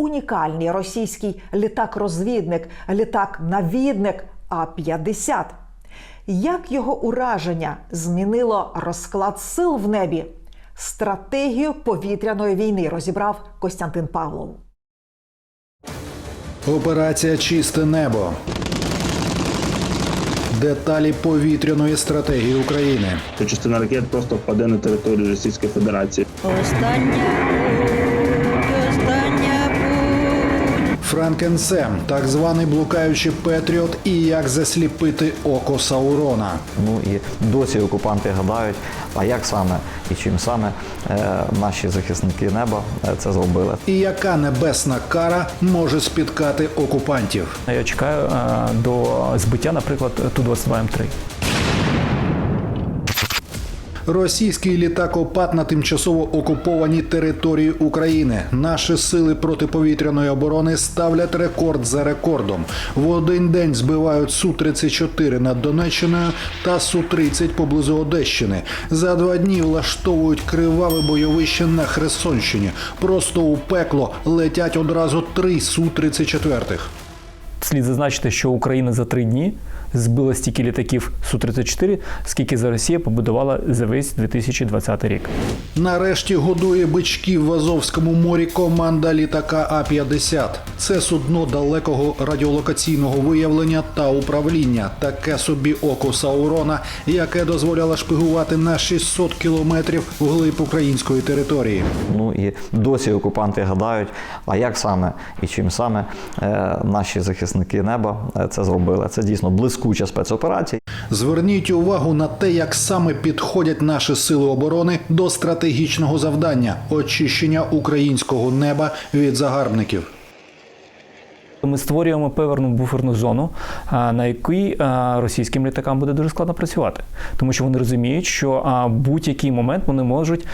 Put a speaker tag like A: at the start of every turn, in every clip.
A: унікальний російський літак-розвідник, літак-навідник А-50. Як його ураження змінило розклад сил в небі? Стратегію повітряної війни розібрав Костянтин Павлов.
B: Операція Чисте небо. Деталі повітряної стратегії України.
C: частина ракет просто впаде на територію Російської Федерації.
D: Остання
B: Франкенсем, так званий блукаючий Петріот і як засліпити око Саурона.
E: Ну і досі окупанти гадають, а як саме і чим саме е, наші захисники неба е, це зробили.
B: І яка небесна кара може спіткати окупантів?
F: Я чекаю е, до збиття, наприклад, Ту-22М3.
B: Російський літакопад на тимчасово окупованій території України. Наші сили протиповітряної оборони ставлять рекорд за рекордом. В один день збивають су 34 над Донеччиною та су 30 поблизу Одещини. За два дні влаштовують криваве бойовище на Херсонщині. Просто у пекло летять одразу три су 34
F: Слід зазначити, що Україна за три дні збила стільки літаків Су-34, скільки за Росія побудувала за весь 2020 рік.
B: Нарешті годує бичків в Азовському морі команда літака А-50. Це судно далекого радіолокаційного виявлення та управління. Таке собі око Саурона, яке дозволяло шпигувати на 600 кілометрів вглиб української території.
E: Ну і досі окупанти гадають, а як саме і чим саме е, наші захисники неба е, це зробили. Це дійсно блискуча спецоперація.
B: Зверніть увагу на те, як саме підходять наші сили оборони до стратегічного завдання очищення українського неба від загарбників.
F: Ми створюємо певну буферну зону, на якій російським літакам буде дуже складно працювати, тому що вони розуміють, що будь-який момент вони можуть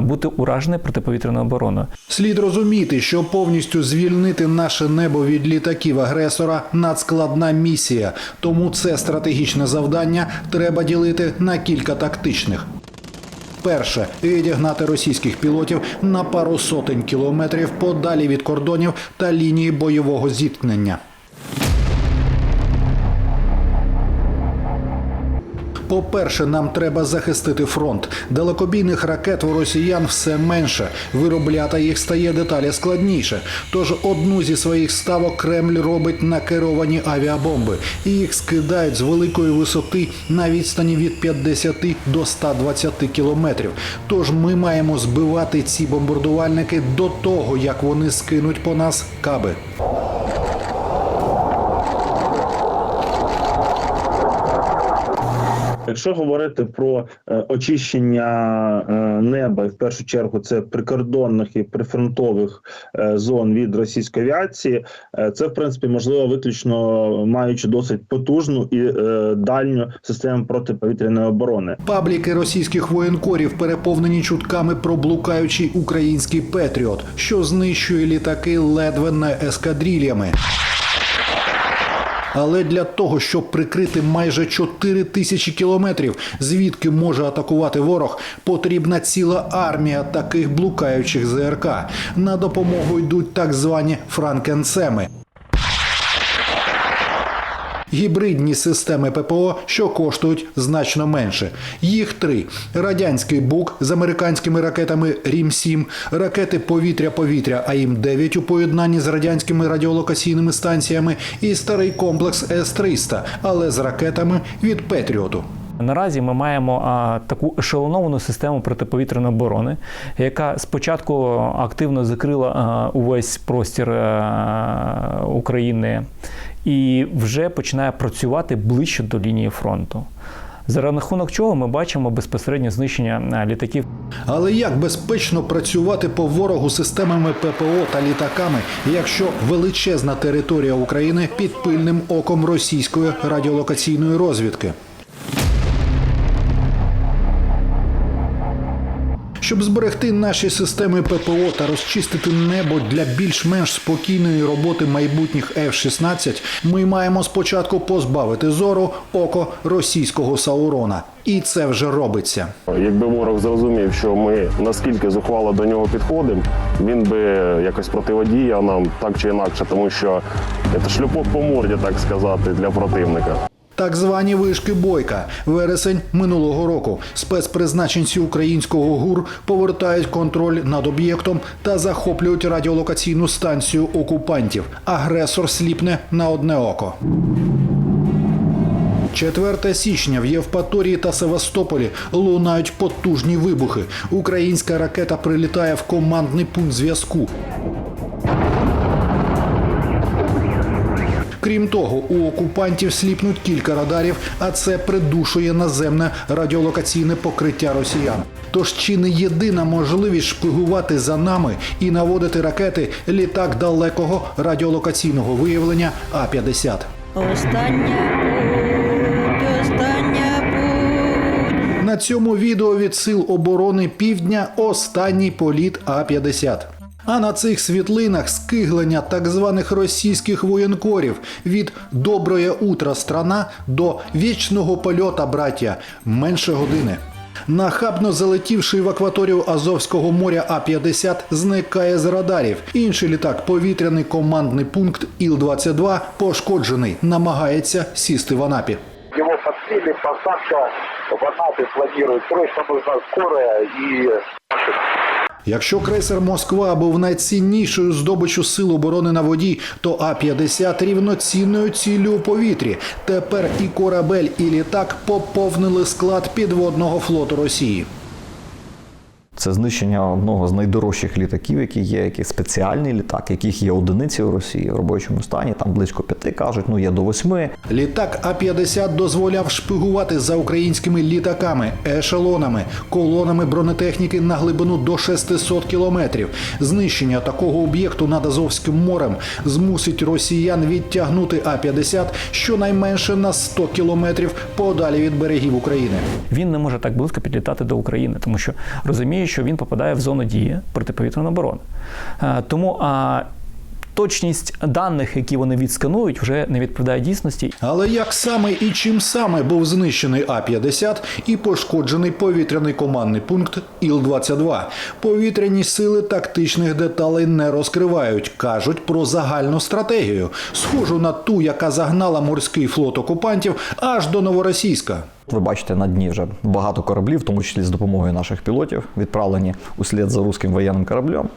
F: бути уражені протиповітряною обороною.
B: Слід розуміти, що повністю звільнити наше небо від літаків агресора надскладна місія. Тому це стратегічне завдання треба ділити на кілька тактичних. Перше відігнати російських пілотів на пару сотень кілометрів подалі від кордонів та лінії бойового зіткнення. По-перше, нам треба захистити фронт. Далекобійних ракет у росіян все менше. Виробляти їх стає деталі складніше. Тож одну зі своїх ставок Кремль робить на керовані авіабомби. І їх скидають з великої висоти на відстані від 50 до 120 кілометрів. Тож ми маємо збивати ці бомбардувальники до того, як вони скинуть по нас каби.
C: Якщо говорити про е, очищення е, неба, і в першу чергу це прикордонних і прифронтових е, зон від російської авіації, це в принципі можливо виключно маючи досить потужну і дальню систему протиповітряної оборони.
B: Пабліки російських воєнкорів переповнені чутками про блукаючий український Петріот, що знищує літаки ледве не ескадрильями. Але для того, щоб прикрити майже 4 тисячі кілометрів, звідки може атакувати ворог, потрібна ціла армія таких блукаючих ЗРК. На допомогу йдуть так звані франкенсеми. Гібридні системи ППО, що коштують значно менше. Їх три: радянський БУК з американськими ракетами Рім-7, ракети повітря-повітря АІМ-9 у поєднанні з радянськими радіолокаційними станціями і старий комплекс С-300, але з ракетами від Петріоту.
F: Наразі ми маємо таку ешелоновану систему протиповітряної оборони, яка спочатку активно закрила увесь простір а, України і вже починає працювати ближче до лінії фронту. За рахунок чого ми бачимо безпосередньо знищення літаків
B: Але як безпечно працювати по ворогу системами ППО та літаками, якщо величезна територія України під пильним оком російської радіолокаційної розвідки? Щоб зберегти наші системи ППО та розчистити небо для більш-менш спокійної роботи майбутніх F-16, ми маємо спочатку позбавити зору око російського Саурона. І це вже робиться.
G: Якби ворог зрозумів, що ми наскільки зухвало до нього підходимо, він би якось противодіяв нам так чи інакше, тому що це шлюпок по морді, так сказати, для противника.
B: Так звані вишки бойка. Вересень минулого року. Спецпризначенці українського ГУР повертають контроль над об'єктом та захоплюють радіолокаційну станцію окупантів. Агресор сліпне на одне око. 4 січня в Євпаторії та Севастополі лунають потужні вибухи. Українська ракета прилітає в командний пункт зв'язку. Крім того, у окупантів сліпнуть кілька радарів, а це придушує наземне радіолокаційне покриття росіян. Тож чи не єдина можливість шпигувати за нами і наводити ракети літак далекого радіолокаційного виявлення А-50?
D: Остання путь, остання путь.
B: На цьому відео від сил оборони Півдня останній політ А-50. А на цих світлинах скиглення так званих російських воєнкорів від «Доброє утра страна» до «Вічного польота, браття» менше години. Нахабно залетівши в акваторію Азовського моря А-50, зникає з радарів. Інший літак, повітряний командний пункт Іл-22, пошкоджений, намагається сісти в Анапі.
H: Подсели, посадка в Анапе планирует. Срочно нужна скорая и
B: Якщо крейсер Москва був найціннішою здобиччю сил оборони на воді, то А-50 рівноцінною ціллю у повітрі. Тепер і корабель, і літак поповнили склад підводного флоту Росії.
E: Це знищення одного з найдорожчих літаків, які є, який спеціальний літак, яких є одиниці у Росії в робочому стані. Там близько п'яти кажуть, ну є до восьми.
B: Літак А-50 дозволяв шпигувати за українськими літаками, ешелонами, колонами бронетехніки на глибину до 600 кілометрів. Знищення такого об'єкту над Азовським морем змусить росіян відтягнути А-50 щонайменше на 100 кілометрів подалі від берегів України.
F: Він не може так близько підлітати до України, тому що розуміє, що він попадає в зону дії протиповітряної оборони. Е, Тому а, точність даних, які вони відсканують, вже не відповідає дійсності.
B: Але як саме і чим саме був знищений А-50 і пошкоджений повітряний командний пункт Іл-22? Повітряні сили тактичних деталей не розкривають, кажуть про загальну стратегію, схожу на ту, яка загнала морський флот окупантів аж до Новоросійська.
E: Ви бачите на дні вже багато кораблів, в тому числі з допомогою наших пілотів, відправлені услід за руським воєнним кораблем.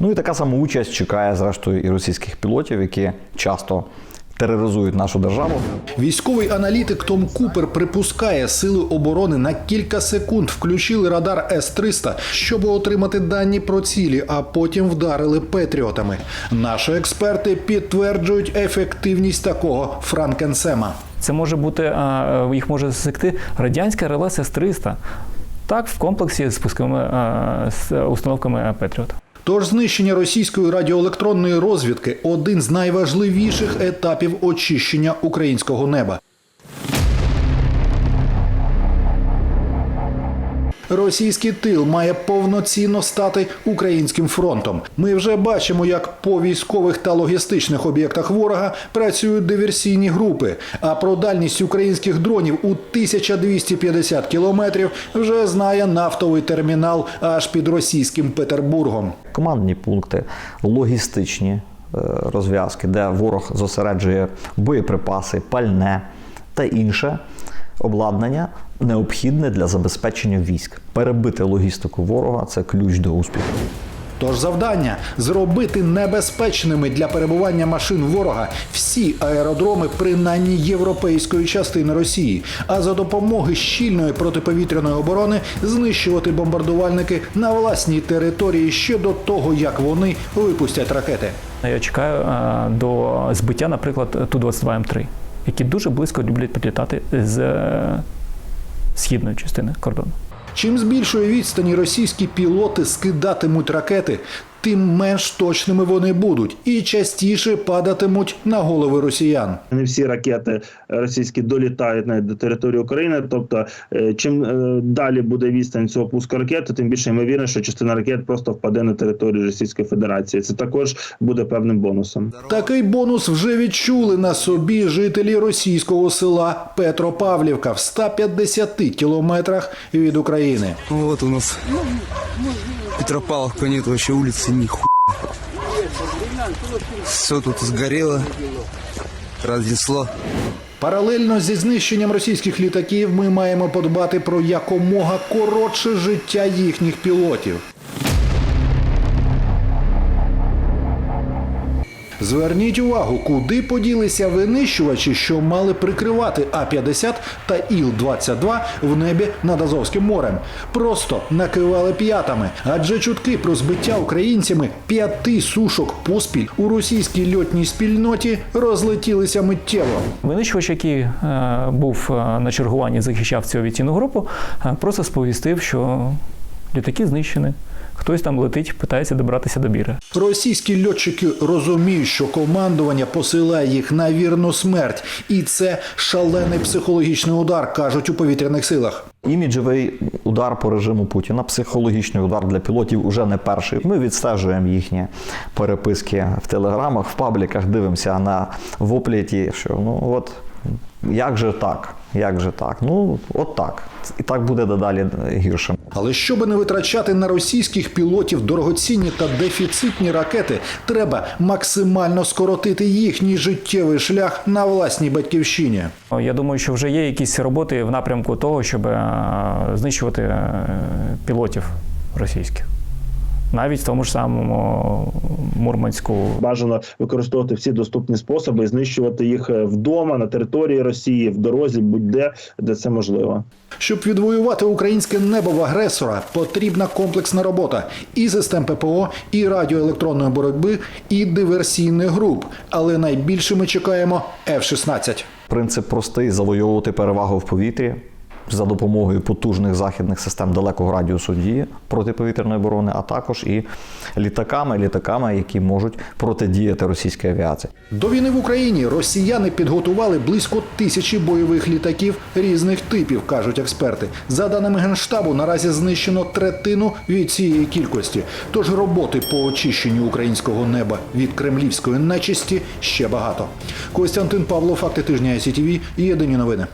E: Ну і така сама участь чекає, зрештою, і російських пілотів, які часто тероризують нашу державу.
B: Військовий аналітик Том Купер припускає, сили оборони на кілька секунд включили радар С-300, щоб отримати дані про цілі, а потім вдарили петріотами. Наші експерти підтверджують ефективність такого франкенсема.
F: Це може бути, а, е, їх може засекти радянська РЛС С-300. Так, в комплексі з пусковими а, з установками Петріот.
B: Тож знищення російської радіоелектронної розвідки один з найважливіших етапів очищення українського неба. Російський тил має повноцінно стати українським фронтом. Ми вже бачимо, як по військових та логістичних об'єктах ворога працюють диверсійні групи. А про дальність українських дронів у 1250 кілометрів вже знає нафтовий термінал аж під російським Петербургом.
E: Командні пункти, логістичні е, розв'язки, де ворог зосереджує боєприпаси, пальне та інше обладнання, необхідне для забезпечення військ. Перебити логістику ворога це ключ до успіху.
B: Тож завдання зробити небезпечними для перебування машин ворога всі аеродроми, принаймні європейської частини Росії, а за допомоги щільної протиповітряної оборони знищувати бомбардувальники на власній території ще до того, як вони випустять ракети.
F: Я чекаю до збиття, наприклад, Ту-22М3, які дуже близько люблять підлітати з е, східної частини кордону.
B: Чим з більшої відстані російські пілоти скидатимуть ракети, тим менш точними вони будуть і частіше падатимуть на голови росіян.
C: Не всі ракети російські долітають навіть до території України. Тобто, е, чим е, далі буде відстань цього пуску ракети, тим більше ймовірно, що частина ракет просто впаде на територію Російської Федерації. Це також буде певним бонусом.
B: Такий бонус вже відчули на собі жителі російського села Петропавлівка в 150 кілометрах від України.
I: Вот у нас Петропавловка нет вообще улицы нихуя. Все тут сгорело, разнесло.
B: Паралельно зі знищенням російських літаків ми маємо подбати про якомога коротше життя їхніх пілотів. Зверніть увагу, куди поділися винищувачі, що мали прикривати А-50 та Іл-22 в небі над Азовським морем. Просто накивали п'ятами, адже чутки про збиття українцями п'яти сушок поспіль у російській льотній спільноті розлетілися миттєво.
F: Винищувач, який е, був е, на чергуванні, захищав цю авіаційну групу, е, просто сповістив, що літаки знищені. Хтось там летить, питається добратися до біра.
B: Російські льотчики розуміють, що командування посилає їх на вірну смерть, і це шалений психологічний удар, кажуть у повітряних силах.
E: Іміджевий удар по режиму Путіна, психологічний удар для пілотів уже не перший. Ми відстежуємо їхні переписки в телеграмах, в пабліках, дивимося на воплі ті, що ну от як же так? Як же так? Ну, от так. І так буде дедалі гірше.
B: Але щоби не витрачати на російських пілотів дорогоцінні та дефіцитні ракети, треба максимально скоротити їхній життєвий шлях на власній батьківщині.
F: Я думаю, що вже є якісь роботи в напрямку того, щоб е, знищувати е, пілотів російських. Навіть в тому ж самому Мурманську.
C: Бажано використовувати всі доступні способи і знищувати їх е, вдома на території Росії, в дорозі, будь-де, де це можливо.
B: Щоб відвоювати українське небо в агресора, потрібна комплексна робота і систем ППО, і радіоелектронної боротьби, і диверсійних груп. Але найбільше ми чекаємо F-16.
E: Принцип простий: завойовувати перевагу в повітрі за допомогою потужних західних систем далекого радіусу дії протиповітряної оборони, а також і літаками, літаками, які можуть протидіяти російській авіації.
B: До війни в Україні росіяни підготували близько тисячі бойових літаків різних типів, кажуть експерти. За даними генштабу, наразі знищено третину від цієї кількості. Тож роботи по очищенню українського неба від кремлівської нечисті ще багато. Костянтин Павло, факти тижня СІТВ, єдині новини.